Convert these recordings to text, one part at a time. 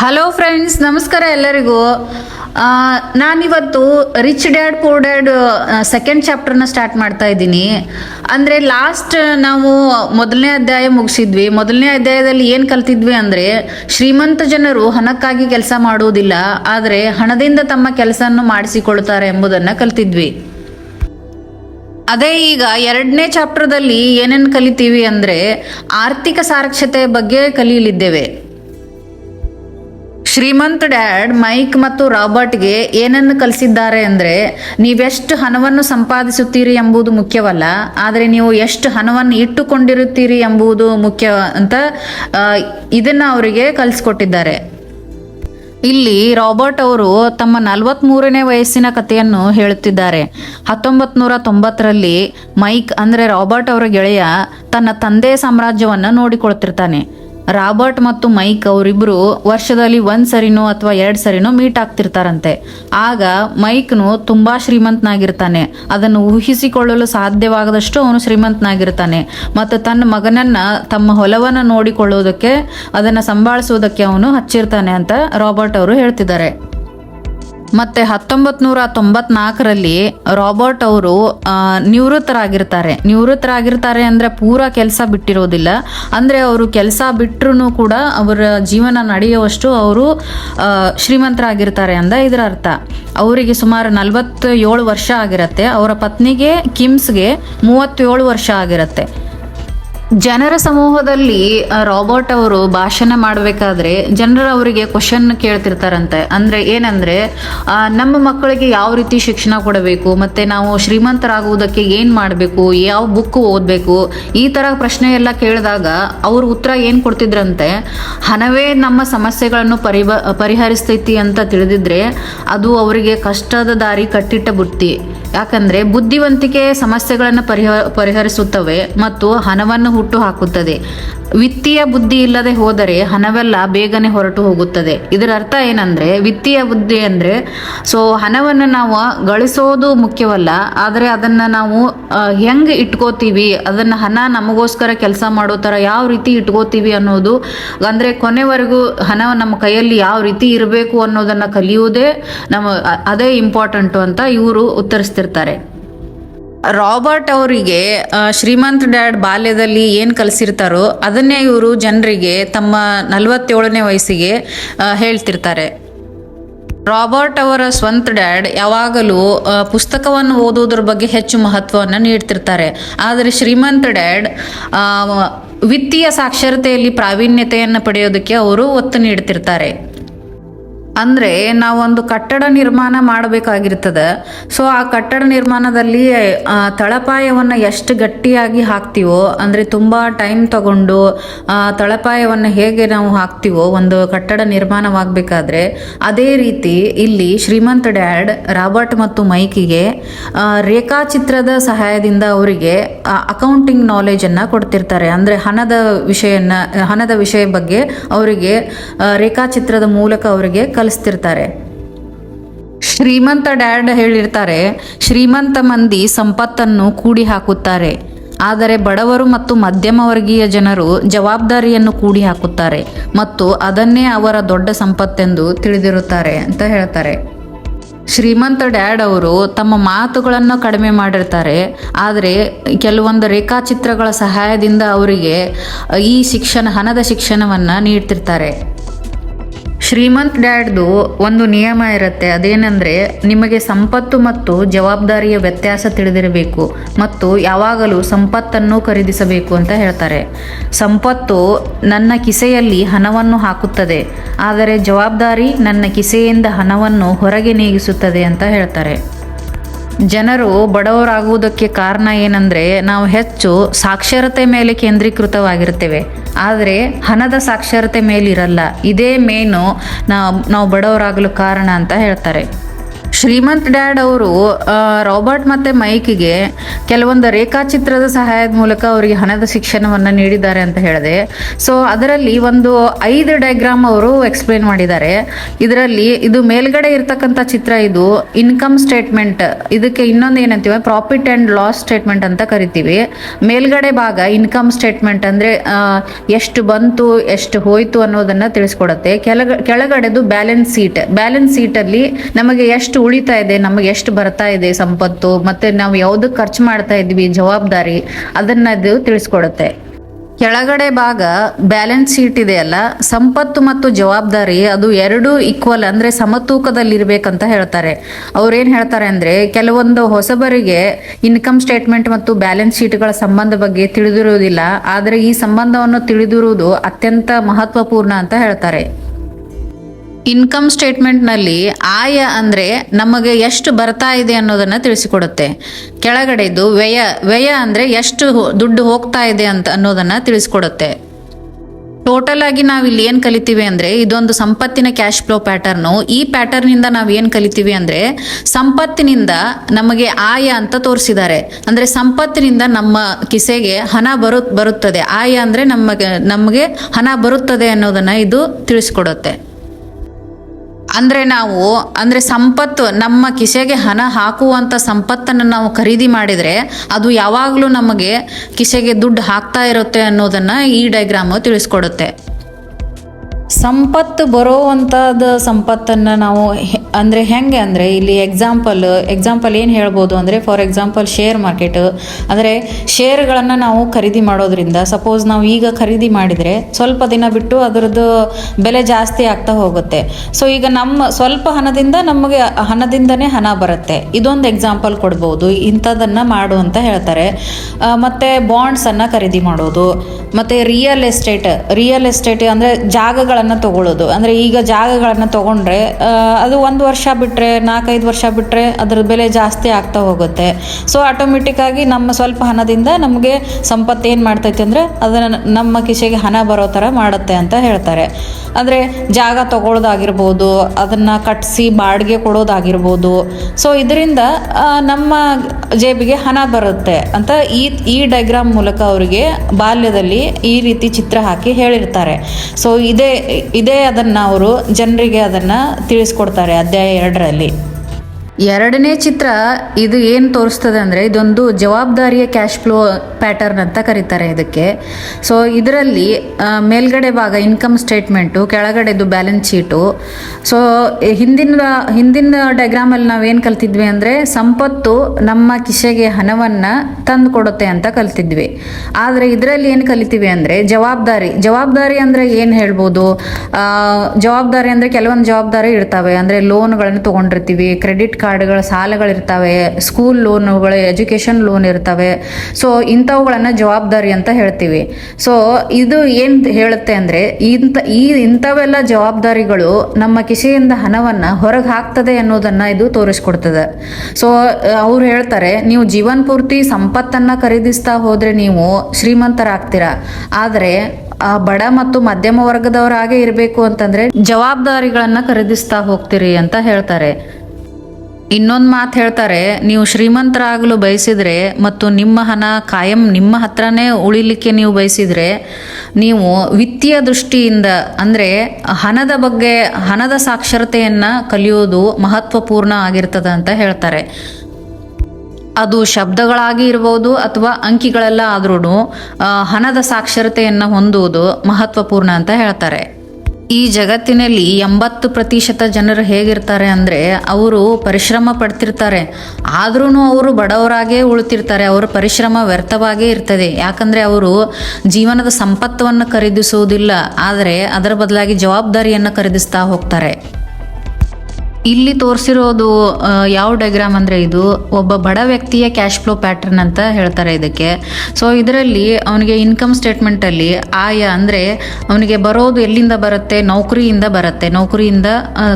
Hello friends ನಮಸ್ಕಾರ ಎಲ್ಲರಿಗೂ. ನಾನಿವತ್ತು rich dad poor dad second ಚಾಪ್ಟರ್ನ start ಮಾಡ್ತಾ ಇದ್ದೀನಿ. ಅಂದರೆ ಲಾಸ್ಟ್ ನಾವು ಮೊದಲನೇ ಅಧ್ಯಾಯ ಮುಗಿಸಿದ್ವಿ. ಮೊದಲನೇ ಅಧ್ಯಾಯದಲ್ಲಿ ಏನು ಕಲ್ತಿದ್ವಿ ಅಂದರೆ, ಶ್ರೀಮಂತ ಜನರು ಹಣಕ್ಕಾಗಿ ಕೆಲಸ ಮಾಡುವುದಿಲ್ಲ, ಆದರೆ ಹಣದಿಂದ ತಮ್ಮ ಕೆಲಸವನ್ನು ಮಾಡಿಸಿಕೊಳ್ತಾರೆ ಎಂಬುದನ್ನು ಕಲ್ತಿದ್ವಿ. ಅದೇ ಈಗ ಎರಡನೇ ಚಾಪ್ಟರ್ದಲ್ಲಿ ಏನೇನು ಕಲಿತೀವಿ ಅಂದರೆ, ಆರ್ಥಿಕ ಸಾರಕ್ಷತೆ ಬಗ್ಗೆ ಕಲಿಯಲಿದ್ದೇವೆ. ಶ್ರೀಮಂತ್ ಡ್ಯಾಡ್ ಮೈಕ್ ಮತ್ತು ರಾಬರ್ಟ್ಗೆ ಏನನ್ನು ಕಲಿಸಿದ್ದಾರೆ ಅಂದರೆ, ನೀವೆಷ್ಟು ಹಣವನ್ನು ಸಂಪಾದಿಸುತ್ತೀರಿ ಎಂಬುದು ಮುಖ್ಯವಲ್ಲ, ಆದರೆ ನೀವು ಎಷ್ಟು ಹಣವನ್ನು ಇಟ್ಟುಕೊಂಡಿರುತ್ತೀರಿ ಎಂಬುದು ಮುಖ್ಯ ಅಂತ ಇದನ್ನು ಅವರಿಗೆ ಕಲಿಸ್ಕೊಟ್ಟಿದ್ದಾರೆ. ಇಲ್ಲಿ ರಾಬರ್ಟ್ ಅವರು ತಮ್ಮ ನಲವತ್ಮೂರನೇ ವಯಸ್ಸಿನ ಕಥೆಯನ್ನು ಹೇಳುತ್ತಿದ್ದಾರೆ. ಹತ್ತೊಂಬತ್ ನೂರ ತೊಂಬತ್ತರಲ್ಲಿ ಮೈಕ್ ಅಂದ್ರೆ ರಾಬರ್ಟ್ ಅವರ ಗೆಳೆಯ ತನ್ನ ತಂದೆ ಸಾಮ್ರಾಜ್ಯವನ್ನ ನೋಡಿಕೊಳ್ತಿರ್ತಾನೆ. ರಾಬರ್ಟ್ ಮತ್ತು ಮೈಕ್ ಅವರಿಬ್ಬರು ವರ್ಷದಲ್ಲಿ ಒಂದ್ ಸರಿನೋ ಅಥವಾ ಎರಡ್ ಸರಿನೋ ಮೀಟ್ ಆಗ್ತಿರ್ತಾರಂತೆ. ಆಗ ಮೈಕ್ನು ತುಂಬಾ ಶ್ರೀಮಂತನಾಗಿರ್ತಾನೆ. ಅದನ್ನು ಊಹಿಸಿಕೊಳ್ಳಲು ಸಾಧ್ಯವಾಗದಷ್ಟು ಅವನು ಶ್ರೀಮಂತನಾಗಿರ್ತಾನೆ. ಮತ್ತು ತನ್ನ ಮಗನನ್ನ, ತಮ್ಮ ಹೊಲವನ್ನು ನೋಡಿಕೊಳ್ಳೋದಕ್ಕೆ, ಅದನ್ನು ಸಂಭಾಳಿಸುವುದಕ್ಕೆ ಅವನು ಹಚ್ಚಿರ್ತಾನೆ ಅಂತ ರಾಬರ್ಟ್ ಅವರು ಹೇಳ್ತಿದ್ದಾರೆ. ಮತ್ತೆ ಹತ್ತೊಂಬತ್ ನೂರ ತೊಂಬತ್ನಾಲ್ಕರಲ್ಲಿ ರಾಬರ್ಟ್ ಅವರು ನಿವೃತ್ತರಾಗಿರ್ತಾರೆ. ನಿವೃತ್ತರಾಗಿರ್ತಾರೆ ಅಂದ್ರೆ ಪೂರಾ ಕೆಲಸ ಬಿಟ್ಟಿರೋದಿಲ್ಲ. ಅಂದ್ರೆ ಅವರು ಕೆಲಸ ಬಿಟ್ಟರು ಕೂಡ ಅವರ ಜೀವನ ನಡೆಯುವಷ್ಟು ಅವರು ಶ್ರೀಮಂತರಾಗಿರ್ತಾರೆ ಅಂದ ಇದರ ಅರ್ಥ. ಅವರಿಗೆ ಸುಮಾರು ನಲವತ್ತೇಳು ವರ್ಷ ಆಗಿರತ್ತೆ. ಅವರ ಪತ್ನಿಗೆ ಕಿಮ್ಸ್ಗೆ ಮೂವತ್ತೇಳು ವರ್ಷ ಆಗಿರತ್ತೆ. ಜನರ ಸಮೂಹದಲ್ಲಿ ರಾಬರ್ಟ್ ಅವರು ಭಾಷಣ ಮಾಡಬೇಕಾದ್ರೆ ಜನರು ಅವರಿಗೆ ಕ್ವಶನ್ ಕೇಳ್ತಿರ್ತಾರಂತೆ. ಅಂದ್ರೆ ಏನಂದ್ರೆ ನಮ್ಮ ಮಕ್ಕಳಿಗೆ ಯಾವ ರೀತಿ ಶಿಕ್ಷಣ ಕೊಡಬೇಕು, ಮತ್ತೆ ನಾವು ಶ್ರೀಮಂತರಾಗುವುದಕ್ಕೆ ಏನು ಮಾಡಬೇಕು, ಯಾವ ಬುಕ್ ಓದಬೇಕು, ಈ ತರ ಪ್ರಶ್ನೆ ಎಲ್ಲ ಕೇಳಿದಾಗ ಅವ್ರ ಉತ್ತರ ಏನು ಕೊಡ್ತಿದ್ರಂತೆ, ಹಣವೇ ನಮ್ಮ ಸಮಸ್ಯೆಗಳನ್ನು ಪರಿಬ ಪರಿಹರಿಸ್ತೈತಿ ಅಂತ ತಿಳಿದಿದ್ರೆ ಅದು ಅವರಿಗೆ ಕಷ್ಟದ ದಾರಿ ಕಟ್ಟಿಟ್ಟ ಬುತ್ತಿ ಯಾಕಂದ್ರೆ ಬುದ್ಧಿವಂತಿಕೆ ಸಮಸ್ಯೆಗಳನ್ನು ಪರಿಹ, ಪರಿಹರಿಸುತ್ತವೆ, ಮತ್ತು ಹಣವನ್ನು ಹುಟ್ಟು ಹಾಕುತ್ತದೆ. ವಿತ್ತೀಯ ಬುದ್ಧಿ ಇಲ್ಲದೆ ಹೋದರೆ ಹಣವೆಲ್ಲ ಬೇಗನೆ ಹೊರಟು ಹೋಗುತ್ತದೆ. ಇದರ ಅರ್ಥ ಏನಂದ್ರೆ, ವಿತ್ತೀಯ ಬುದ್ಧಿ ಅಂದ್ರೆ ಸೊ ಹಣವನ್ನು ನಾವು ಗಳಿಸೋದು ಮುಖ್ಯವಲ್ಲ, ಆದರೆ ಅದನ್ನ ನಾವು ಹೆಂಗೆ ಇಟ್ಕೋತೀವಿ, ಅದನ್ನ ಹಣ ನಮಗೋಸ್ಕರ ಕೆಲಸ ಮಾಡೋ ತರ ಯಾವ ರೀತಿ ಇಟ್ಕೋತೀವಿ ಅನ್ನೋದು, ಅಂದ್ರೆ ಕೊನೆವರೆಗೂ ಹಣ ನಮ್ಮ ಕೈಯಲ್ಲಿ ಯಾವ ರೀತಿ ಇರಬೇಕು ಅನ್ನೋದನ್ನ ಕಲಿಯುವುದೇ ನಮ್ಮ ಅದೇ ಇಂಪಾರ್ಟೆಂಟು ಅಂತ ಇವರು ಉತ್ತರಿಸ್ತಿರ್ತಾರೆ. ರಾಬರ್ಟ್ ಅವರಿಗೆ ಶ್ರೀಮಂತ್ ಡ್ಯಾಡ್ ಬಾಲ್ಯದಲ್ಲಿ ಏನು ಕಲಿಸಿರ್ತಾರೋ ಅದನ್ನೇ ಇವರು ಜನರಿಗೆ ತಮ್ಮ ನಲವತ್ತೇಳನೇ ವಯಸ್ಸಿಗೆ ಹೇಳ್ತಿರ್ತಾರೆ. ರಾಬರ್ಟ್ ಅವರ ಸ್ವಂತ ಡ್ಯಾಡ್ ಯಾವಾಗಲೂ ಪುಸ್ತಕವನ್ನು ಓದುವುದರ ಬಗ್ಗೆ ಹೆಚ್ಚು ಮಹತ್ವವನ್ನು ನೀಡ್ತಿರ್ತಾರೆ. ಆದರೆ ಶ್ರೀಮಂತ ಡ್ಯಾಡ್ ವಿತ್ತೀಯ ಸಾಕ್ಷರತೆಯಲ್ಲಿ ಪ್ರಾವೀಣ್ಯತೆಯನ್ನು ಪಡೆಯೋದಕ್ಕೆ ಅವರು ಒತ್ತು ನೀಡ್ತಿರ್ತಾರೆ. ಅಂದರೆ ನಾವೊಂದು ಕಟ್ಟಡ ನಿರ್ಮಾಣ ಮಾಡಬೇಕಾಗಿರ್ತದೆ. ಸೊ ಆ ಕಟ್ಟಡ ನಿರ್ಮಾಣದಲ್ಲಿ ತಳಪಾಯವನ್ನು ಎಷ್ಟು ಗಟ್ಟಿಯಾಗಿ ಹಾಕ್ತೀವೋ, ಅಂದರೆ ತುಂಬ ಟೈಮ್ ತಗೊಂಡು ತಳಪಾಯವನ್ನು ಹೇಗೆ ನಾವು ಹಾಕ್ತೀವೋ, ಒಂದು ಕಟ್ಟಡ ನಿರ್ಮಾಣವಾಗಬೇಕಾದ್ರೆ, ಅದೇ ರೀತಿ ಇಲ್ಲಿ ಶ್ರೀಮಂತ ಡ್ಯಾಡ್ ರಾಬರ್ಟ್ ಮತ್ತು ಮೈಕಿಗೆ ರೇಖಾಚಿತ್ರದ ಸಹಾಯದಿಂದ ಅವರಿಗೆ ಅಕೌಂಟಿಂಗ್ ನಾಲೆಜನ್ನು ಕೊಡ್ತಿರ್ತಾರೆ. ಅಂದರೆ ಹಣದ ವಿಷಯನ ಹಣದ ವಿಷಯ ಬಗ್ಗೆ ಅವರಿಗೆ ರೇಖಾಚಿತ್ರದ ಮೂಲಕ ಅವರಿಗೆ ಕಲಿಸ್ತಿರ್ತಾರೆ. ಶ್ರೀಮಂತ ಡ್ಯಾಡ್ ಹೇಳಿರ್ತಾರೆ, ಶ್ರೀಮಂತ ಮಂದಿ ಸಂಪತ್ತನ್ನು ಕೂಡಿ ಹಾಕುತ್ತಾರೆ ಆದರೆ ಬಡವರು ಮತ್ತು ಮಧ್ಯಮ ವರ್ಗೀಯ ಜನರು ಜವಾಬ್ದಾರಿಯನ್ನು ಕೂಡಿ ಹಾಕುತ್ತಾರೆ ಮತ್ತು ಅದನ್ನೇ ಅವರ ದೊಡ್ಡ ಸಂಪತ್ತೆಂದು ತಿಳಿದಿರುತ್ತಾರೆ ಅಂತ ಹೇಳ್ತಾರೆ. ಶ್ರೀಮಂತ ಡ್ಯಾಡ್ ಅವರು ತಮ್ಮ ಮಾತುಗಳನ್ನು ಕಡಿಮೆ ಮಾಡಿರ್ತಾರೆ, ಆದರೆ ಕೆಲವೊಂದು ರೇಖಾಚಿತ್ರಗಳ ಸಹಾಯದಿಂದ ಅವರಿಗೆ ಈ ಶಿಕ್ಷಣ, ಹಣದ ಶಿಕ್ಷಣವನ್ನು ನೀಡ್ತಿರ್ತಾರೆ. ಶ್ರೀಮಂತ್ ಡ್ಯಾಡ್ದು ಒಂದು ನಿಯಮ ಇರುತ್ತೆ. ಅದೇನೆಂದರೆ ನಿಮಗೆ ಸಂಪತ್ತು ಮತ್ತು ಜವಾಬ್ದಾರಿಯ ವ್ಯತ್ಯಾಸ ತಿಳಿದಿರಬೇಕು ಮತ್ತು ಯಾವಾಗಲೂ ಸಂಪತ್ತನ್ನು ಖರೀದಿಸಬೇಕು ಅಂತ ಹೇಳ್ತಾರೆ. ಸಂಪತ್ತು ನನ್ನ ಕಿಸೆಯಲ್ಲಿ ಹಣವನ್ನು ಹಾಕುತ್ತದೆ, ಆದರೆ ಜವಾಬ್ದಾರಿ ನನ್ನ ಕಿಸೆಯಿಂದ ಹಣವನ್ನು ಹೊರಗೆ ನೀಗಿಸುತ್ತದೆ ಅಂತ ಹೇಳ್ತಾರೆ. ಜನರು ಬಡವರಾಗುವುದಕ್ಕೆ ಕಾರಣ ಏನಂದರೆ ನಾವು ಹೆಚ್ಚು ಸಾಕ್ಷರತೆ ಮೇಲೆ ಕೇಂದ್ರೀಕೃತವಾಗಿರ್ತೇವೆ. ಆದರೆ ಹಣದ ಸಾಕ್ಷರತೆ ಮೇಲಿರಲ್ಲ. ಇದೇ ಮೇನು ನಾವು ನಾವು ಬಡವರಾಗಲು ಕಾರಣ ಅಂತ ಹೇಳ್ತಾರೆ. ಶ್ರೀಮಂತ್ ಡ್ಯಾಡ್ ಅವರು ರಾಬರ್ಟ್ ಮತ್ತೆ ಮೈಕಿಗೆ ಕೆಲವೊಂದು ರೇಖಾಚಿತ್ರದ ಸಹಾಯದ ಮೂಲಕ ಅವರಿಗೆ ಹಣದ ಶಿಕ್ಷಣವನ್ನು ನೀಡಿದ್ದಾರೆ ಅಂತ ಹೇಳಿದೆ. ಸೊ ಅದರಲ್ಲಿ ಒಂದು ಐದು ಡಯಾಗ್ರಾಮ್ ಅವರು ಎಕ್ಸ್ಪ್ಲೇನ್ ಮಾಡಿದ್ದಾರೆ. ಇದರಲ್ಲಿ ಇದು ಮೇಲ್ಗಡೆ ಇರ್ತಕ್ಕಂಥ ಚಿತ್ರ ಇದು ಇನ್ಕಮ್ ಸ್ಟೇಟ್ಮೆಂಟ್ ಇದಕ್ಕೆ ಇನ್ನೊಂದು ಏನಂತೀವಿ? ಪ್ರಾಫಿಟ್ ಆ್ಯಂಡ್ ಲಾಸ್ ಸ್ಟೇಟ್ಮೆಂಟ್ ಅಂತ ಕರಿತೀವಿ. ಮೇಲ್ಗಡೆ ಭಾಗ ಇನ್ಕಮ್ ಸ್ಟೇಟ್ಮೆಂಟ್ ಅಂದರೆ ಎಷ್ಟು ಬಂತು, ಎಷ್ಟು ಹೋಯ್ತು ಅನ್ನೋದನ್ನ ತಿಳಿಸ್ಕೊಡುತ್ತೆ. ಕೆಳಗ, ಕೆಳಗಡೆದು ಬ್ಯಾಲೆನ್ಸ್ ಸೀಟ್ ಬ್ಯಾಲೆನ್ಸ್ ಸೀಟಲ್ಲಿ ನಮಗೆ ಎಷ್ಟು ಉಳಿತಾ ಇದೆ, ನಮಗೆ ಎಷ್ಟು ಬರ್ತಾ ಇದೆ ಸಂಪತ್ತು, ಮತ್ತೆ ನಾವು ಯಾವುದಕ್ಕೆ ಖರ್ಚು ಮಾಡ್ತಾ ಇದ್ವಿ, ಜವಾಬ್ದಾರಿ ಅದನ್ನ ಅದು ತಿಳಿಸ್ಕೊಡುತ್ತೆ. ಕೆಳಗಡೆ ಭಾಗ ಬ್ಯಾಲೆನ್ಸ್ ಶೀಟ್ ಇದೆಯಲ್ಲ ಸಂಪತ್ತು ಮತ್ತು ಜವಾಬ್ದಾರಿ ಅದು ಎರಡು ಈಕ್ವಲ್ ಅಂದ್ರೆ ಸಮತೂಕದಲ್ಲಿರ್ಬೇಕಂತ ಹೇಳ್ತಾರೆ. ಅವ್ರೇನ್ ಹೇಳ್ತಾರೆ ಅಂದ್ರೆ, ಕೆಲವೊಂದು ಹೊಸಬರಿಗೆ ಇನ್ಕಮ್ ಸ್ಟೇಟ್ಮೆಂಟ್ ಮತ್ತು ಬ್ಯಾಲೆನ್ಸ್ ಶೀಟ್ಗಳ ಸಂಬಂಧ ಬಗ್ಗೆ ತಿಳಿದಿರುವುದಿಲ್ಲ, ಆದರೆ ಈ ಸಂಬಂಧವನ್ನು ತಿಳಿದಿರುವುದು ಅತ್ಯಂತ ಮಹತ್ವಪೂರ್ಣ ಅಂತ ಹೇಳ್ತಾರೆ. ಇನ್ಕಮ್ ಸ್ಟೇಟ್ಮೆಂಟ್ನಲ್ಲಿ ಆಯ ಅಂದರೆ ನಮಗೆ ಎಷ್ಟು ಬರ್ತಾ ಇದೆ ಅನ್ನೋದನ್ನು ತಿಳಿಸಿಕೊಡುತ್ತೆ. ಕೆಳಗಡೆದು ವ್ಯಯ ವ್ಯಯ ಅಂದರೆ ಎಷ್ಟು ದುಡ್ಡು ಹೋಗ್ತಾ ಇದೆ ಅಂತ ಅನ್ನೋದನ್ನು ತಿಳಿಸ್ಕೊಡುತ್ತೆ. ಟೋಟಲ್ ಆಗಿ ನಾವು ಇಲ್ಲಿ ಏನು ಕಲಿತೀವಿ ಅಂದರೆ ಇದೊಂದು ಸಂಪತ್ತಿನ ಕ್ಯಾಶ್ ಫ್ಲೋ ಪ್ಯಾಟರ್ನು ಈ ಪ್ಯಾಟರ್ನಿಂದ ನಾವು ಏನು ಕಲಿತೀವಿ ಅಂದರೆ ಸಂಪತ್ತಿನಿಂದ ನಮಗೆ ಆಯ ಅಂತ ತೋರಿಸಿದ್ದಾರೆ. ಅಂದರೆ ಸಂಪತ್ತಿನಿಂದ ನಮ್ಮ ಕಿಸೆಗೆ ಹಣ ಬರು, ಬರುತ್ತದೆ. ಆಯ ಅಂದರೆ ನಮಗೆ ನಮಗೆ ಹಣ ಬರುತ್ತದೆ ಅನ್ನೋದನ್ನು ಇದು ತಿಳಿಸ್ಕೊಡುತ್ತೆ. ಅಂದ್ರೆ ನಾವು, ಅಂದರೆ ಸಂಪತ್ತು, ನಮ್ಮ ಕಿಸೆಗೆ ಹಣ ಹಾಕುವಂಥ ಸಂಪತ್ತನ್ನು ನಾವು ಖರೀದಿ ಮಾಡಿದರೆ ಅದು ಯಾವಾಗಲೂ ನಮಗೆ ಕಿಸೆಗೆ ದುಡ್ಡು ಹಾಕ್ತಾ ಇರುತ್ತೆ ಅನ್ನೋದನ್ನು ಈ ಡೈಗ್ರಾಮು ತಿಳಿಸ್ಕೊಡುತ್ತೆ. ಸಂಪತ್ತು ಬರೋವಂಥದ್ದು ಸಂಪತ್ತನ್ನು ನಾವು ಅಂದರೆ ಹೆಂಗೆ ಅಂದರೆ ಇಲ್ಲಿ ಎಕ್ಸಾಂಪಲ್ ಎಕ್ಸಾಂಪಲ್ ಏನು ಹೇಳ್ಬೋದು ಅಂದರೆ ಫಾರ್ ಎಕ್ಸಾಂಪಲ್ ಶೇರ್ ಮಾರ್ಕೆಟ್ ಅಂದರೆ ಶೇರ್ಗಳನ್ನು ನಾವು ಖರೀದಿ ಮಾಡೋದ್ರಿಂದ ಸಪೋಸ್ ನಾವು ಈಗ ಖರೀದಿ ಮಾಡಿದರೆ ಸ್ವಲ್ಪ ದಿನ ಬಿಟ್ಟು ಅದರದ್ದು ಬೆಲೆ ಜಾಸ್ತಿ ಆಗ್ತಾ ಹೋಗುತ್ತೆ. ಸೊ ಈಗ ನಮ್ಮ, ಸ್ವಲ್ಪ ಹಣದಿಂದ ನಮಗೆ ಹಣದಿಂದನೇ ಹಣ ಬರುತ್ತೆ. ಇದೊಂದು ಎಕ್ಸಾಂಪಲ್ ಕೊಡ್ಬೋದು. ಇಂಥದ್ದನ್ನು ಮಾಡು ಅಂತ ಹೇಳ್ತಾರೆ. ಮತ್ತು ಬಾಂಡ್ಸನ್ನು ಖರೀದಿ ಮಾಡೋದು. ಮತ್ತು ರಿಯಲ್ ಎಸ್ಟೇಟ್ ರಿಯಲ್ ಎಸ್ಟೇಟ್ ಅಂದರೆ ಜಾಗಗಳನ್ನು ತಗೊಳ್ಳೋದು ಅಂದರೆ ಈಗ ಜಾಗಗಳನ್ನು ತೊಗೊಂಡ್ರೆ ಅದು ಒಂದು ವರ್ಷ ಬಿಟ್ಟರೆ ನಾಲ್ಕೈದು ವರ್ಷ ಬಿಟ್ಟರೆ ಅದ್ರ ಬೆಲೆ ಜಾಸ್ತಿ ಆಗ್ತಾ ಹೋಗುತ್ತೆ. ಸೊ ಆಟೋಮೆಟಿಕ್ಕಾಗಿ ನಮ್ಮ ಸ್ವಲ್ಪ ಹಣದಿಂದ ನಮಗೆ ಸಂಪತ್ತು ಏನು ಮಾಡ್ತೈತೆ ಅಂದರೆ ಅದನ್ನು ನಮ್ಮ ಕಿಸೆಗೆ ಹಣ ಬರೋ ಥರ ಮಾಡುತ್ತೆ ಅಂತ ಹೇಳ್ತಾರೆ. ಅಂದರೆ ಜಾಗ ತೊಗೊಳ್ಳೋದಾಗಿರ್ಬೋದು ಅದನ್ನು ಕಟ್ಟಿಸಿ ಬಾಡಿಗೆ ಕೊಡೋದಾಗಿರ್ಬೋದು. ಸೊ ಇದರಿಂದ ನಮ್ಮ ಜೇಬಿಗೆ ಹಣ ಬರುತ್ತೆ ಅಂತ ಈ ಈ ಡೈಗ್ರಾಮ್ ಮೂಲಕ ಅವರಿಗೆ ಬಾಲ್ಯದಲ್ಲಿ ಈ ರೀತಿ ಚಿತ್ರ ಹಾಕಿ ಹೇಳಿರ್ತಾರೆ. ಸೊ ಇದೇ ಇದೇ ಅದನ್ನು ಅವರು ಜನರಿಗೆ ಅದನ್ನು ತಿಳಿಸ್ಕೊಡ್ತಾರೆ ಅಧ್ಯಾಯ ಎರಡರಲ್ಲಿ. ಎರಡನೇ ಚಿತ್ರ ಇದು ಏನು ತೋರಿಸ್ತದೆ ಅಂದರೆ ಇದೊಂದು ಜವಾಬ್ದಾರಿಯ ಕ್ಯಾಶ್ ಫ್ಲೋ ಪ್ಯಾಟರ್ನ್ ಅಂತ ಕರೀತಾರೆ ಇದಕ್ಕೆ. ಸೊ ಇದರಲ್ಲಿ ಮೇಲ್ಗಡೆ ಭಾಗ ಇನ್ಕಮ್ ಸ್ಟೇಟ್ಮೆಂಟು ಕೆಳಗಡೆದು ಬ್ಯಾಲೆನ್ಸ್ ಶೀಟು ಸೊ ಹಿಂದಿನ ಹಿಂದಿನ ಡೈಗ್ರಾಮಲ್ಲಿ ನಾವೇನು ಕಲ್ತಿದ್ವಿ ಅಂದರೆ ಸಂಪತ್ತು ನಮ್ಮ ಕಿಸೆಗೆ ಹಣವನ್ನು ತಂದು ಕೊಡುತ್ತೆ ಅಂತ ಕಲ್ತಿದ್ವಿ. ಆದರೆ ಇದರಲ್ಲಿ ಏನು ಕಲಿತೀವಿ ಅಂದರೆ ಜವಾಬ್ದಾರಿ. ಜವಾಬ್ದಾರಿ ಅಂದರೆ ಏನು ಹೇಳ್ಬೋದು? ಜವಾಬ್ದಾರಿ ಅಂದರೆ ಕೆಲವೊಂದು ಜವಾಬ್ದಾರಿ ಇರ್ತವೆ. ಅಂದರೆ ಲೋನ್ಗಳನ್ನು ತೊಗೊಂಡಿರ್ತೀವಿ ಕ್ರೆಡಿಟ್ ಕಾರ್ಡ್ಗಳ, ಸಾಲಗಳಿರ್ತವೆ ಸ್ಕೂಲ್ ಲೋನುಗಳು ಎಜುಕೇಷನ್ ಲೋನ್ ಇರ್ತವೆ. ಸೊ ಇಂಥವುಗಳನ್ನು ಜವಾಬ್ದಾರಿ ಅಂತ ಹೇಳ್ತೀವಿ. ಸೊ ಇದು ಏನು ಹೇಳುತ್ತೆ ಅಂದರೆ, ಇಂಥ, ಈ ಇಂಥವೆಲ್ಲ ಜವಾಬ್ದಾರಿಗಳು ನಮ್ಮ ಕಿಸೆಯಿಂದ ಹಣವನ್ನು ಹೊರಗೆ ಹಾಕ್ತದೆ ಅನ್ನೋದನ್ನು ಇದು ತೋರಿಸ್ಕೊಡ್ತದೆ. ಸೊ ಅವ್ರು ಹೇಳ್ತಾರೆ, ನೀವು ಜೀವನ ಪೂರ್ತಿ ಸಂಪತ್ತನ್ನು ಖರೀದಿಸ್ತಾ ಹೋದರೆ ನೀವು ಶ್ರೀಮಂತರಾಗ್ತೀರಾ? ಆದರೆ ಬಡ ಮತ್ತು ಮಧ್ಯಮ ವರ್ಗದವರಾಗೆ ಇರಬೇಕು ಅಂತಂದ್ರೆ ಜವಾಬ್ದಾರಿಗಳನ್ನ ಖರೀದಿಸ್ತಾ ಹೋಗ್ತೀರಿ ಅಂತ ಹೇಳ್ತಾರೆ. ಇನ್ನೊಂದು ಮಾತು ಹೇಳ್ತಾರೆ, ನೀವು ಶ್ರೀಮಂತರಾಗಲು ಬಯಸಿದರೆ ಮತ್ತು ನಿಮ್ಮ ಹಣ ಕಾಯಂ ನಿಮ್ಮ ಹತ್ರನೇ ಉಳಿಲಿಕ್ಕೆ ನೀವು ಬಯಸಿದರೆ, ನೀವು ವಿತ್ತೀಯ ದೃಷ್ಟಿಯಿಂದ ಅಂದರೆ ಹಣದ ಬಗ್ಗೆ, ಹಣದ ಸಾಕ್ಷರತೆಯನ್ನು ಕಲಿಯೋದು ಮಹತ್ವಪೂರ್ಣ ಆಗಿರ್ತದೆ ಅಂತ ಹೇಳ್ತಾರೆ. ಅದು ಶಬ್ದಗಳಾಗಿ ಇರ್ಬೋದು ಅಥವಾ ಅಂಕಿಗಳೆಲ್ಲ ಆದ್ರೂ ಹಣದ ಸಾಕ್ಷರತೆಯನ್ನು ಹೊಂದುವುದು ಮಹತ್ವಪೂರ್ಣ ಅಂತ ಹೇಳ್ತಾರೆ. ಈ ಜಗತ್ತಿನಲ್ಲಿ ಎಂಬತ್ತು ಪ್ರತಿಶತ ಜನರು ಹೇಗಿರ್ತಾರೆ ಅಂದರೆ ಅವರು ಪರಿಶ್ರಮ ಪಡ್ತಿರ್ತಾರೆ. ಆದ್ರೂ ಅವರು ಬಡವರಾಗೇ ಉಳಿತಿರ್ತಾರೆ, ಅವರ ಪರಿಶ್ರಮ ವ್ಯರ್ಥವಾಗೇ ಇರ್ತದೆ. ಯಾಕಂದರೆ ಅವರು ಜೀವನದ ಸಂಪತ್ತನ್ನು ಖರೀದಿಸುವುದಿಲ್ಲ, ಆದರೆ ಅದರ ಬದಲಾಗಿ ಜವಾಬ್ದಾರಿಯನ್ನು ಖರೀದಿಸ್ತಾ ಹೋಗ್ತಾರೆ. ಇಲ್ಲಿ ತೋರಿಸಿರೋದು ಯಾವ ಡಯಾಗ್ರಾಮ್ ಅಂದರೆ ಇದು? ಒಬ್ಬ ಬಡ ವ್ಯಕ್ತಿಯ ಕ್ಯಾಶ್ ಫ್ಲೋ ಪ್ಯಾಟರ್ನ್ ಅಂತ ಹೇಳ್ತಾರೆ ಇದಕ್ಕೆ. ಸೊ ಇದರಲ್ಲಿ ಅವನಿಗೆ ಇನ್ಕಮ್ ಸ್ಟೇಟ್ಮೆಂಟಲ್ಲಿ ಆಯ ಅಂದರೆ ಅವನಿಗೆ ಬರೋದು ಎಲ್ಲಿಂದ ಬರುತ್ತೆ? ನೌಕರಿಯಿಂದ ಬರುತ್ತೆ. ನೌಕರಿಯಿಂದ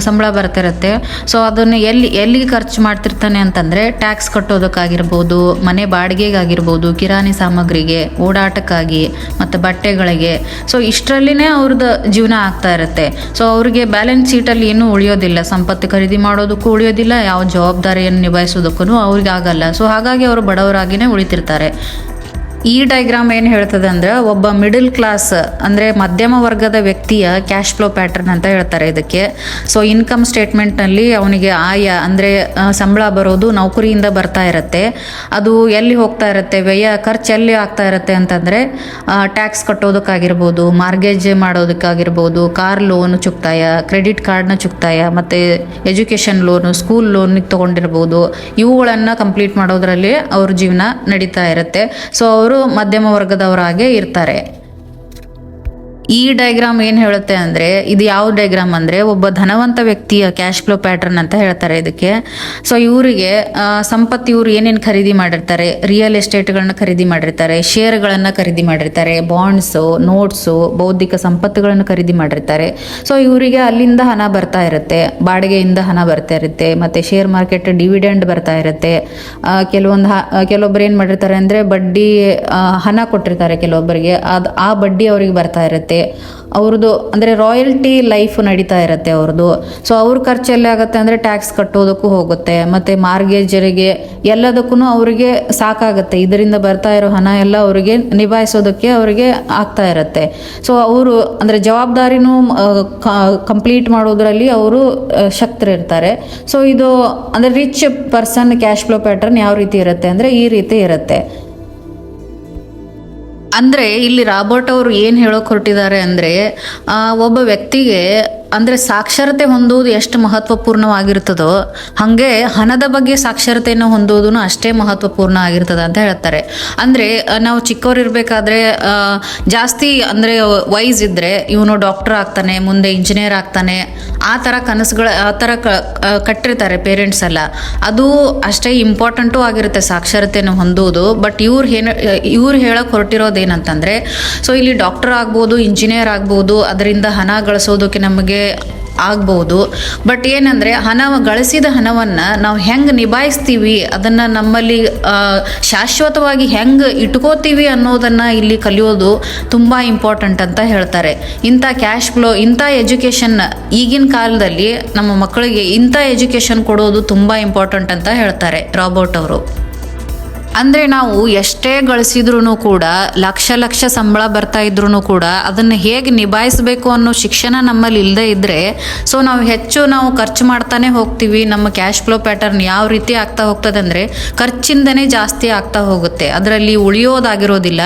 ಸಂಬಳ ಬರ್ತಿರುತ್ತೆ. ಸೊ ಅದನ್ನು ಎಲ್ಲಿ, ಎಲ್ಲಿಗೆ ಖರ್ಚು ಮಾಡ್ತಿರ್ತಾನೆ ಅಂತಂದರೆ ಟ್ಯಾಕ್ಸ್ ಕಟ್ಟೋದಕ್ಕಾಗಿರ್ಬೋದು, ಮನೆ ಬಾಡಿಗೆಗಾಗಿರ್ಬೋದು, ಕಿರಾಣಿ ಸಾಮಗ್ರಿಗೆ, ಓಡಾಟಕ್ಕಾಗಿ, ಮತ್ತು ಬಟ್ಟೆಗಳಿಗೆ. ಸೊ ಇಷ್ಟರಲ್ಲಿನೇ ಅವ್ರದ್ದು ಜೀವನ ಆಗ್ತಾ ಇರುತ್ತೆ. ಸೊ ಅವರಿಗೆ ಬ್ಯಾಲೆನ್ಸ್ ಶೀಟಲ್ಲಿ ಏನೂ ಉಳಿಯೋದಿಲ್ಲ. ಸಂಪತ್ತು ಖರೀದಿ ಮಾಡೋದಕ್ಕೂ ಉಳಿಯೋದಿಲ್ಲ ಯಾವ ಜವಾಬ್ದಾರಿಯನ್ನು ನಿಭಾಯಿಸೋದಕ್ಕೂ ಅವ್ರಿಗೆ ಆಗಲ್ಲ. ಸೊ ಹಾಗಾಗಿ ಅವರು ಬಡವರಾಗಿನೇ ಉಳಿತಿರ್ತಾರೆ. ಈ ಡೈಗ್ರಾಮ್ ಏನು ಹೇಳ್ತದೆ ಅಂದ್ರೆ ಒಬ್ಬ ಮಿಡಲ್ ಕ್ಲಾಸ್ ಅಂದರೆ ಮಧ್ಯಮ ವರ್ಗದ ವ್ಯಕ್ತಿಯ ಕ್ಯಾಶ್ ಫ್ಲೋ ಪ್ಯಾಟರ್ನ್ ಅಂತ ಹೇಳ್ತಾರೆ ಇದಕ್ಕೆ. ಸೊ ಇನ್ಕಮ್ ಸ್ಟೇಟ್ಮೆಂಟ್ನಲ್ಲಿ ಅವನಿಗೆ ಆಯ, ಅಂದರೆ ಸಂಬಳ ಬರೋದು ನೌಕರಿಯಿಂದ ಬರ್ತಾ ಇರುತ್ತೆ. ಅದು ಎಲ್ಲಿ ಹೋಗ್ತಾ ಇರುತ್ತೆ? ವ್ಯಯ, ಖರ್ಚು ಎಲ್ಲಿ ಆಗ್ತಾ ಇರುತ್ತೆ ಅಂತಂದರೆ ಟ್ಯಾಕ್ಸ್ ಕಟ್ಟೋದಕ್ಕಾಗಿರ್ಬೋದು ಮಾರ್ಗೇಜ್ ಮಾಡೋದಕ್ಕಾಗಿರ್ಬೋದು ಕಾರ್ ಲೋನ್ ಚುಕ್ತಾಯ ಕ್ರೆಡಿಟ್ ಕಾರ್ಡ್ನ ಚುಕ್ತಾಯ, ಮತ್ತು ಎಜುಕೇಷನ್ ಲೋನು ಸ್ಕೂಲ್ ಲೋನಿಗೆ ತೊಗೊಂಡಿರ್ಬೋದು. ಇವುಗಳನ್ನು ಕಂಪ್ಲೀಟ್ ಮಾಡೋದ್ರಲ್ಲಿ ಅವ್ರ ಜೀವನ ನಡೀತಾ ಇರುತ್ತೆ. ಸೊ ಮಧ್ಯಮ ವರ್ಗದವರಾಗೇ ಇರ್ತಾರೆ. ಈ ಡೈಗ್ರಾಮ್ ಏನು ಹೇಳುತ್ತೆ ಅಂದ್ರೆ, ಇದು ಯಾವ ಡೈಗ್ರಾಮ್ ಅಂದ್ರೆ, ಒಬ್ಬ ಧನವಂತ ವ್ಯಕ್ತಿಯ ಕ್ಯಾಶ್ ಫ್ಲೋ ಪ್ಯಾಟರ್ನ್ ಅಂತ ಹೇಳ್ತಾರೆ ಇದಕ್ಕೆ. ಸೊ ಇವರಿಗೆ ಸಂಪತ್ತು ಇವರು ಏನೇನು ಖರೀದಿ ಮಾಡಿರ್ತಾರೆ? ರಿಯಲ್ ಎಸ್ಟೇಟ್ಗಳನ್ನ ಖರೀದಿ ಮಾಡಿರ್ತಾರೆ ಶೇರ್ಗಳನ್ನ ಖರೀದಿ ಮಾಡಿರ್ತಾರೆ ಬಾಂಡ್ಸು ನೋಟ್ಸು ಬೌದ್ಧಿಕ ಸಂಪತ್ತುಗಳನ್ನು ಖರೀದಿ ಮಾಡಿರ್ತಾರೆ. ಸೊ ಇವರಿಗೆ ಅಲ್ಲಿಂದ ಹಣ ಬರ್ತಾ ಇರುತ್ತೆ, ಬಾಡಿಗೆಯಿಂದ ಹಣ ಬರ್ತಾ ಇರುತ್ತೆ, ಮತ್ತೆ ಶೇರ್ ಮಾರ್ಕೆಟ್ ಡಿವಿಡೆಂಡ್ ಬರ್ತಾ ಇರುತ್ತೆ. ಕೆಲವೊಂದು ಕೆಲವೊಬ್ಬರು ಏನ್ ಮಾಡಿರ್ತಾರೆ ಅಂದರೆ, ಬಡ್ಡಿ ಹಣ ಕೊಟ್ಟಿರ್ತಾರೆ ಕೆಲವೊಬ್ಬರಿಗೆ ಅದು, ಆ ಬಡ್ಡಿ ಅವರಿಗೆ ಬರ್ತಾ ಇರುತ್ತೆ. ಅವ್ರದ್ದು ಅಂದರೆ ರಾಯಲ್ಟಿ ಲೈಫ್ ನಡೀತಾ ಇರುತ್ತೆ ಅವ್ರದ್ದು. ಸೊ ಅವ್ರ ಖರ್ಚೆಲ್ಲ ಆಗುತ್ತೆ ಅಂದರೆ ಟ್ಯಾಕ್ಸ್ ಕಟ್ಟೋದಕ್ಕೂ ಹೋಗುತ್ತೆ, ಮತ್ತು ಮಾರ್ಗೇಜರಿಗೆ ಎಲ್ಲದಕ್ಕೂ ಅವರಿಗೆ ಸಾಕಾಗುತ್ತೆ. ಇದರಿಂದ ಬರ್ತಾ ಇರೋ ಹಣ ಎಲ್ಲ ಅವರಿಗೆ ನಿಭಾಯಿಸೋದಕ್ಕೆ ಅವರಿಗೆ ಆಗ್ತಾ ಇರುತ್ತೆ. ಸೊ ಅವರು ಅಂದರೆ ಜವಾಬ್ದಾರಿನೂ ಕಂಪ್ಲೀಟ್ ಮಾಡೋದ್ರಲ್ಲಿ ಅವರು ಶಕ್ತರಿರ್ತಾರೆ. ಸೊ ಇದು ಅಂದರೆ rich person cash flow pattern ಯಾವ ರೀತಿ ಇರುತ್ತೆ ಅಂದರೆ ಈ ರೀತಿ ಇರುತ್ತೆ. ಅಂದರೆ ಇಲ್ಲಿ ರಾಬರ್ಟ್ ಅವರು ಏನು ಹೇಳೋಕೆ ಹೊರಟಿದ್ದಾರೆ ಅಂದರೆ ಒಬ್ಬ ವ್ಯಕ್ತಿಗೆ ಅಂದರೆ ಸಾಕ್ಷರತೆ ಹೊಂದುವುದು ಎಷ್ಟು ಮಹತ್ವಪೂರ್ಣವಾಗಿರ್ತದೋ ಹಾಗೆ ಹಣದ ಬಗ್ಗೆ ಸಾಕ್ಷರತೆಯನ್ನು ಹೊಂದುವುದು ಅಷ್ಟೇ ಮಹತ್ವಪೂರ್ಣ ಆಗಿರ್ತದೆ ಅಂತ ಹೇಳ್ತಾರೆ. ಅಂದರೆ ನಾವು ಚಿಕ್ಕವರಿರ್ಬೇಕಾದ್ರೆ ಇರ್ಬೇಕಾದ್ರೆ ಜಾಸ್ತಿ ಅಂದರೆ ವೈಸ್ ಇದ್ದರೆ ಇವನು ಡಾಕ್ಟರ್ ಆಗ್ತಾನೆ, ಮುಂದೆ ಇಂಜಿನಿಯರ್ ಆಗ್ತಾನೆ, ಆ ಥರ ಕನಸುಗಳ, ಆ ಕ ಕಟ್ಟಿರ್ತಾರೆ ಪೇರೆಂಟ್ಸ್ ಎಲ್ಲ. ಅದು ಅಷ್ಟೇ ಇಂಪಾರ್ಟೆಂಟು ಆಗಿರುತ್ತೆ ಸಾಕ್ಷರತೆಯನ್ನು ಹೊಂದುವುದು. ಬಟ್ ಇವ್ರು ಏನು, ಇವ್ರು ಹೇಳಕ್ಕೆ ಹೊರಟಿರೋದು ಏನಂತಂದರೆ ಸೊ ಇಲ್ಲಿ ಡಾಕ್ಟರ್ ಆಗ್ಬೋದು ಇಂಜಿನಿಯರ್ ಆಗ್ಬೋದು, ಅದರಿಂದ ಹಣ ಗಳಿಸೋದಕ್ಕೆ ನಮಗೆ ಆಗ್ಬೋದು. ಬಟ್ ಏನಂದರೆ ಹಣ, ಗಳಿಸಿದ ಹಣವನ್ನು ನಾವು ಹೆಂಗೆ ನಿಭಾಯಿಸ್ತೀವಿ, ಅದನ್ನು ನಮ್ಮಲ್ಲಿ ಶಾಶ್ವತವಾಗಿ ಹೆಂಗೆ ಇಟ್ಕೋತೀವಿ ಅನ್ನೋದನ್ನು ಇಲ್ಲಿ ಕಲಿಯೋದು ತುಂಬ ಇಂಪಾರ್ಟೆಂಟ್ ಅಂತ ಹೇಳ್ತಾರೆ. ಇಂಥ ಕ್ಯಾಶ್ ಫ್ಲೋ ಇಂಥ ಎಜುಕೇಷನ್ ಈಗಿನ ಕಾಲದಲ್ಲಿ ನಮ್ಮ ಮಕ್ಕಳಿಗೆ ಇಂಥ ಎಜುಕೇಷನ್ ಕೊಡೋದು ತುಂಬ ಇಂಪಾರ್ಟೆಂಟ್ ಅಂತ ಹೇಳ್ತಾರೆ ರಾಬರ್ಟ್ ಅವರು. ಅಂದರೆ ನಾವು ಎಷ್ಟೇ ಗಳಿಸಿದ್ರೂ ಕೂಡ, ಲಕ್ಷ ಲಕ್ಷ ಸಂಬಳ ಬರ್ತಾ ಇದ್ರೂ ಕೂಡ ಅದನ್ನು ಹೇಗೆ ನಿಭಾಯಿಸಬೇಕು ಅನ್ನೋ ಶಿಕ್ಷಣ ನಮ್ಮಲ್ಲಿ ಇಲ್ಲದೆ ಇದ್ದರೆ ಸೊ ನಾವು ಹೆಚ್ಚು ನಾವು ಖರ್ಚು ಮಾಡ್ತಾನೆ ಹೋಗ್ತೀವಿ. ನಮ್ಮ ಕ್ಯಾಶ್ ಫ್ಲೋ ಪ್ಯಾಟರ್ನ್ ಯಾವ ರೀತಿ ಆಗ್ತಾ ಹೋಗ್ತದೆ ಅಂದರೆ, ಖರ್ಚಿಂದನೇ ಜಾಸ್ತಿ ಆಗ್ತಾ ಹೋಗುತ್ತೆ. ಅದರಲ್ಲಿ ಉಳಿಯೋದಾಗಿರೋದಿಲ್ಲ.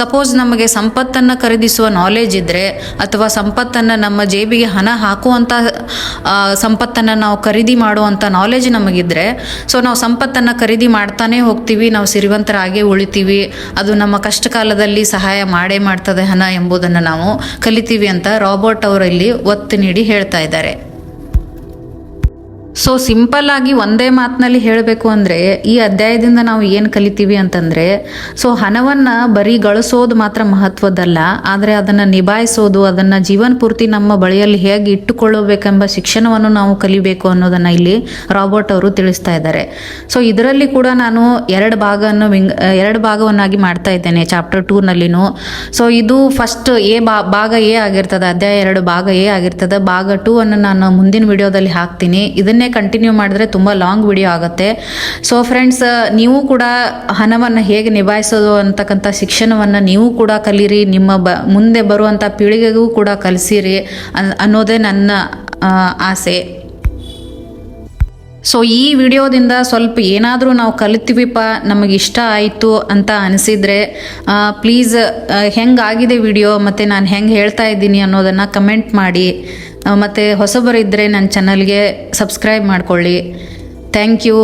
ಸಪೋಸ್ ನಮಗೆ ಸಂಪತ್ತನ್ನು ಖರೀದಿಸುವ ನಾಲೆಜ್ ಇದ್ದರೆ ಅಥವಾ ಸಂಪತ್ತನ್ನು ನಮ್ಮ ಜೇಬಿಗೆ ಹಣ ಹಾಕುವಂಥ ಸಂಪತ್ತನ್ನು ನಾವು ಖರೀದಿ ಮಾಡುವಂಥ ನಾಲೆಜ್ ನಮಗಿದ್ರೆ ಸೊ ನಾವು ಸಂಪತ್ತನ್ನು ಖರೀದಿ ಮಾಡ್ತಾನೆ ಹೋಗ್ತೀವಿ. ನಾವು ಸಿರಿವಂತರಾಗೇ ಉಳಿತೀವಿ, ಅದು ನಮ್ಮ ಕಷ್ಟ ಕಾಲದಲ್ಲಿ ಸಹಾಯ ಮಾಡೇ ಮಾಡ್ತದೆ ಹಣ ಎಂಬುದನ್ನು ನಾವು ಕಲಿತೀವಿ ಅಂತ ರಾಬರ್ಟ್ ಅವರಲ್ಲಿ ಒತ್ತು ನೀಡಿ ಹೇಳ್ತಾ ಇದ್ದಾರೆ. ಸೊ ಸಿಂಪಲ್ ಆಗಿ ಒಂದೇ ಮಾತಿನಲ್ಲಿ ಹೇಳಬೇಕು ಅಂದರೆ, ಈ ಅಧ್ಯಾಯದಿಂದ ನಾವು ಏನು ಕಲಿತೀವಿ ಅಂತಂದರೆ ಸೊ ಹಣವನ್ನು ಬರೀ ಗಳಿಸೋದು ಮಾತ್ರ ಮಹತ್ವದಲ್ಲ ಆದರೆ ಅದನ್ನು ನಿಭಾಯಿಸೋದು, ಅದನ್ನು ಜೀವನ ಪೂರ್ತಿ ನಮ್ಮ ಬಳಿಯಲ್ಲಿ ಹೇಗೆ ಇಟ್ಟುಕೊಳ್ಳಬೇಕೆಂಬ ಶಿಕ್ಷಣವನ್ನು ನಾವು ಕಲಿಬೇಕು ಅನ್ನೋದನ್ನು ಇಲ್ಲಿ ರಾಬರ್ಟ್ ಅವರು ತಿಳಿಸ್ತಾ ಇದ್ದಾರೆ. ಸೊ ಇದರಲ್ಲಿ ಕೂಡ ನಾನು ಎರಡು ಭಾಗವನ್ನು ವಿಂಗ್, ಎರಡು ಭಾಗವನ್ನಾಗಿ ಮಾಡ್ತಾ ಇದ್ದೇನೆ, ಚಾಪ್ಟರ್ ಟೂನಲ್ಲಿನೂ. ಸೊ ಇದು ಫಸ್ಟ್ ಎ ಭಾಗ ಎ ಆಗಿರ್ತದೆ, ಅಧ್ಯಾಯ ಎರಡು ಭಾಗ ಎ ಆಗಿರ್ತದೆ. ಭಾಗ ಟೂ ಅನ್ನು ನಾನು ಮುಂದಿನ ವಿಡಿಯೋದಲ್ಲಿ ಹಾಕ್ತೀನಿ. ಇದನ್ನೇ ಕಂಟಿನ್ಯೂ ಮಾಡಿದ್ರೆ ತುಂಬ ಲಾಂಗ್ ವಿಡಿಯೋ ಆಗುತ್ತೆ. ಸೊ ಫ್ರೆಂಡ್ಸ್ ನೀವು ಕೂಡ ಹಣವನ್ನು ಹೇಗೆ ನಿಭಾಯಿಸೋದು ಅಂತಕ್ಕಂಥ ಶಿಕ್ಷಣವನ್ನು ನೀವು ಕೂಡ ಕಲೀರಿ, ನಿಮ್ಮ ಬ, ಮುಂದೆ ಬರುವಂಥ ಪೀಳಿಗೆಗೂ ಕೂಡ ಕಲಿಸಿರಿ ಅನ್- ಅನ್ನೋದೇ ನನ್ನ ಆಸೆ. ಸೊ ಈ ವಿಡಿಯೋದಿಂದ ಸ್ವಲ್ಪ ಏನಾದರೂ ನಾವು ಕಲಿತೀವಿಪ್ಪ ನಮಗೆ ಇಷ್ಟ ಆಯಿತು ಅಂತ ಅನಿಸಿದರೆ ಪ್ಲೀಸ್ ಹೆಂಗಾಗಿದೆ ವಿಡಿಯೋ ಮತ್ತು ನಾನು ಹೆಂಗೆ ಹೇಳ್ತಾ ಇದ್ದೀನಿ ಅನ್ನೋದನ್ನು ಕಮೆಂಟ್ ಮಾಡಿ. ಮತ್ತು ಹೊಸಬರಿದ್ದರೆ ನನ್ನ ಚಾನಲ್ಗೆ ಸಬ್ಸ್ಕ್ರೈಬ್ ಮಾಡಿಕೊಳ್ಳಿ. ಥ್ಯಾಂಕ್ ಯು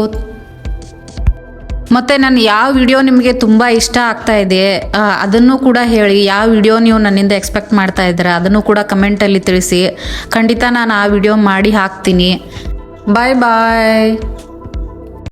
ಮತ್ತು ನಾನು ಯಾವ ವಿಡಿಯೋ ನಿಮಗೆ ತುಂಬ ಇಷ್ಟ ಆಗ್ತಾ ಇದೆ ಅದನ್ನು ಕೂಡ ಹೇಳಿ. ಯಾವ ವಿಡಿಯೋ ನೀವು ನನ್ನಿಂದ ಎಕ್ಸ್ಪೆಕ್ಟ್ ಮಾಡ್ತಾ ಇದ್ದೀರಾ, ಅದನ್ನು ಕೂಡ ಕಮೆಂಟಲ್ಲಿ ತಿಳಿಸಿ. ಖಂಡಿತ ನಾನು ಆ ವಿಡಿಯೋ ಮಾಡಿ ಹಾಕ್ತೀನಿ. ಬಾಯ್ ಬಾಯ್